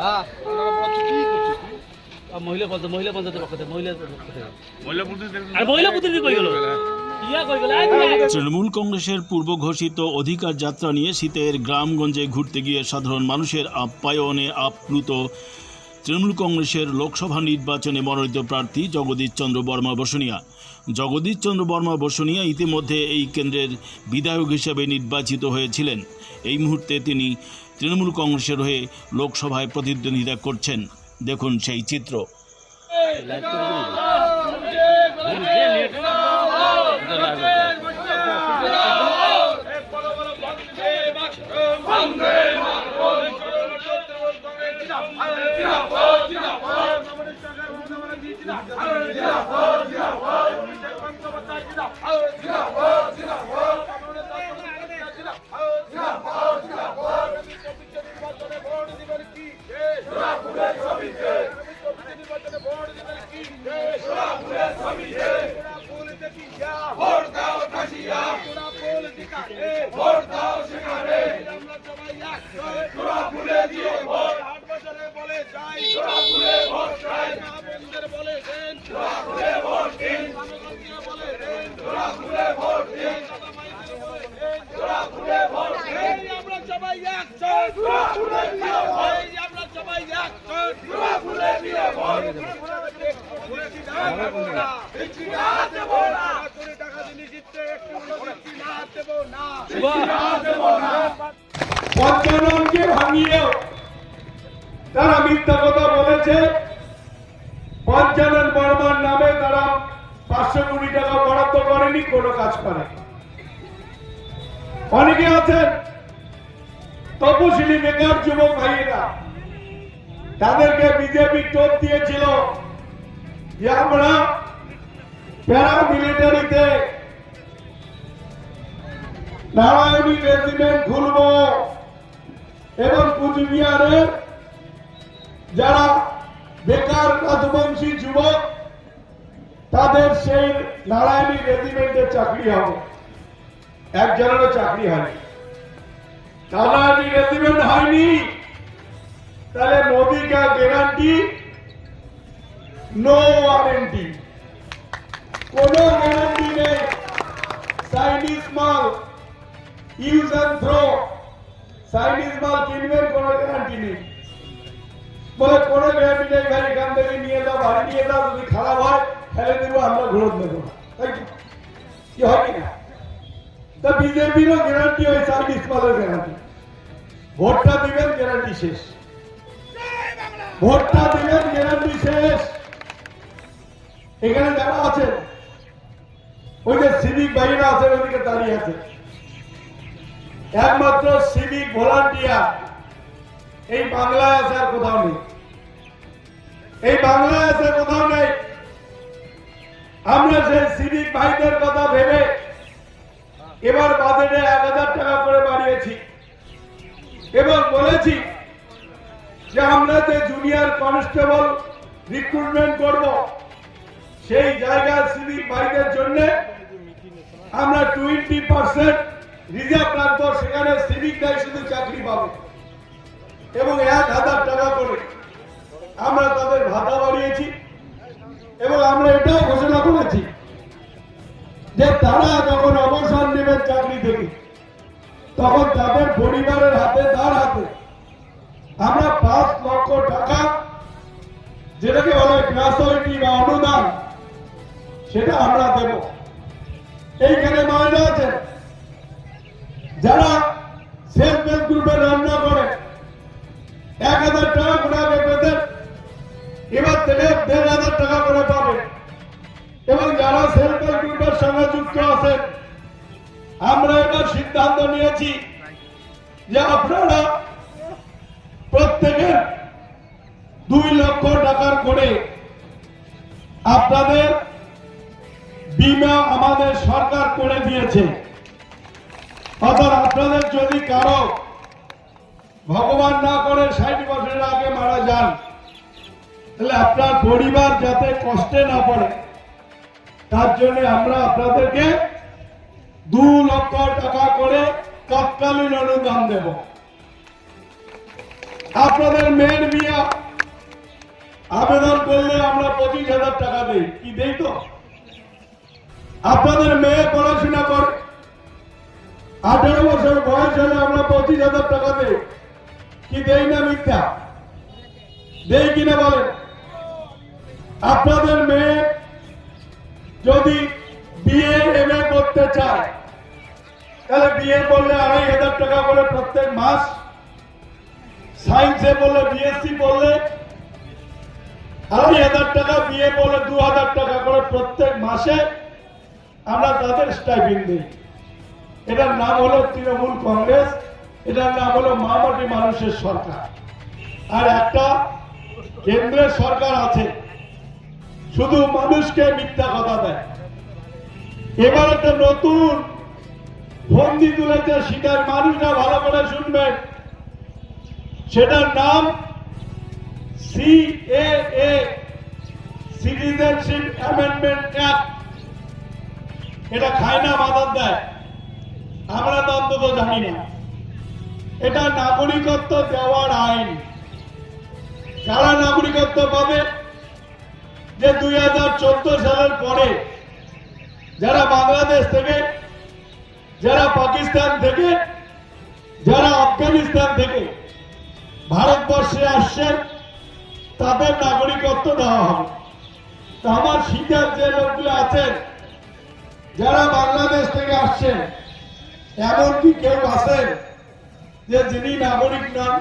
হ্যাঁ কি করছিস তুই? আর মহিলা পঞ্চায়েত মহিলা পঞ্চায়েতের পক্ষ থেকে মহিলা পক্ষ থেকে। মহিলা প্রতিনিধি কই গেল? কই গেল? আয় তুই আয়। তৃণমূল কংগ্রেসের পূর্ব ঘোষিত অধিকার যাত্রা নিয়ে শীতের গ্রামগঞ্জে ঘুরতে গিয়ে সাধারণ মানুষের আপ্যায়নে আপ্লুত তৃণমূল কংগ্রেসের লোকসভা নির্বাচনে মনোনীত প্রার্থী জগদীশ চন্দ্র বর্মা বসুনিয়া। জগদীশ চন্দ্র বর্মা বসুনিয়া ইতিমধ্যে এই কেন্দ্রের বিধায়ক হিসেবে নির্বাচিত হয়েছিলেন। এই মুহূর্তে তিনি তৃণমূল কংগ্রেসের হয়ে লোকসভায় প্রতিদ্বন্দ্বিতা করছেন। দেখুন সেই চিত্র আমরা সবাই একজন আমরা সবাই একজন টাকা জিনিস দিতে একটু না দেবো না তারা মিথ্যা কথা বলেছে। পঞ্চানন বর্মার নামে তারা পাঁচশো কোটি টাকা বরাদ্দ করেনি, কোনো কাজ করে অনেকে আছেন তপশিলি বেকার যুবক ভাইয়েরা, তাদেরকে বিজেপি টোপ দিয়েছিল যে আমরা প্যারা মিলিটারিতে নারায়ণী রেজিমেন্ট খুলব এবং কুচবিহারের যারা বেকার রাজবংশী যুবক, তাদের সেই নারায়ণী রেজিমেন্টে চাকরি হবে। একজনেরও চাকরি হয়নি। নারায়ণী রেজিমেন্ট হয়নি তাহলে মোদী কা গ্যারান্টি নো ওয়ারেন্টি কোনো গ্যারান্টি নেই চাইনিজ মাল ইউজ অ্যান্ড থ্রো চাইনিজ মাল কিনবেন কোনো গ্যারান্টি নেই বলে কোনো গ্যারান্টি নেই ভাই এখান থেকে নিয়ে যাও বাড়ি নিয়ে যাও যদি খারাপ হয় ফেলে দেবো আমরা ঘুরত নেব না তাই কি? কি হয় কি না তা বিজেপিরও গ্যারান্টি চাইনিজ মালের গ্যারান্টি ভোটটা দিবেন গ্যারান্টি শেষ। ভোটটা দিবেন গ্যারান্টি শেষ। এখানে যারা আছেন, ওই যে সিভিক আছেন ওদিকে দাঁড়িয়ে আছে। একমাত্র সিভিক ভলান্টিয়ার এই বাংলায় আছে আর কোথাও নেই। এই বাংলায় আছে, কোথাও নেই। আমরা সেই সিভিক ভাইদের কথা ভেবে এবার বাজেটে এক হাজার টাকা করে বাড়িয়েছি। এবং বলেছি যে আমরা যে জুনিয়র কনস্টেবল রিক্রুটমেন্ট করব, সেই জায়গায় সিভিক ভাইদের জন্য আমরা টোয়েন্টি পার্সেন্ট রিজার্ভ রাখব সেখানে সিভিকরাই শুধু চাকরি পাবে। এবং এক হাজার টাকা করে আমরা তাদের ভাতা বাড়িয়েছি। এবং আমরা এটাও ঘোষণা করেছি যে তারা নেবেন চাকরি থেকে তখন তাদের পরিবারের হাতে, তার হাতে। আমরা পাঁচ লক্ষ টাকা, যেটাকে বলে গ্রাসরিটি বা অনুদান, সেটা আমরা দেব। এইখানে মহিলা আছেন যারা সেলফ হেল্প গ্রুপে রান্না করে, এক হাজার টাকা করে আগে পেতেন এবার থেকে দেড় হাজার টাকা করে পাবেন এবং যারা সেলফ হেল্প গ্রুপের সঙ্গে যুক্ত আছেন আমরা এবার সিদ্ধান্ত নিয়েছি যে আপনারা প্রত্যেকের দুই লক্ষ টাকার করে আপনাদের বিমা আমাদের সরকার করে দিয়েছে। অর্থাৎ আপনাদের যদি কারও ভগবান না করে ষাট বছরের আগে মারা যান, তাহলে আপনার পরিবার যাতে কষ্টে না পড়ে, তার জন্য আমরা আপনাদেরকে দু লক্ষ টাকা করে তৎকালীন অনুদান দেব। আপনাদের মেয়ের বিয়া আবেদন করলে আমরা পঁচিশ হাজার টাকা দেই। কি দেই তো? আপনাদের মেয়ে পড়াশোনা করে। আঠারো বছর বয়স হলে আমরা পঁচিশ হাজার টাকা দেই। কি দেই না মিথ্যা? দেই কিনা বলেন? আপনাদের মেয়ে যদি বিয়ে এম করতে চায় তাহলে বিয়ে করলে আড়াই হাজার টাকা করে প্রত্যেক মাস। সায়েন্সে বললে বিএসসি পড়লে আড়াই হাজার টাকা বিয়ে পড়লে দু হাজার টাকা করে প্রত্যেক মাসে আমরা তাদের স্টাইপিং দিই। এটার নাম হলো তৃণমূল কংগ্রেস, এটার নাম হলো মামাটি মানুষের সরকার। আর একটা কেন্দ্রের সরকার আছে, শুধু মানুষকে মিথ্যা কথা দেয়। এবার একটা নতুন ফন্দি তুলেছে, সেটার মানুষরা ভালো করে শুনবেন সেটার নাম সিএএ সিটিজেনশিপ অ্যামেন্ডমেন্ট অ্যাক্ট এটা খায় না মাদার দেয়। আমরা তো অন্তত জানি না। এটা নাগরিকত্ব দেওয়ার আইন। কারা নাগরিকত্ব পাবে? যে দুই হাজার চোদ্দ সালের পরে যারা বাংলাদেশ থেকে যারা পাকিস্তান থেকে, যারা আফগানিস্তান থেকে ভারতবর্ষে আসছেন, তাদের নাগরিকত্ব দেওয়া হবে। আমার শিকার যে লোকগুলো আছেন, যারা বাংলাদেশ থেকে আসছেন, এমনকি কেউ আছেন যে যিনি নাগরিক নন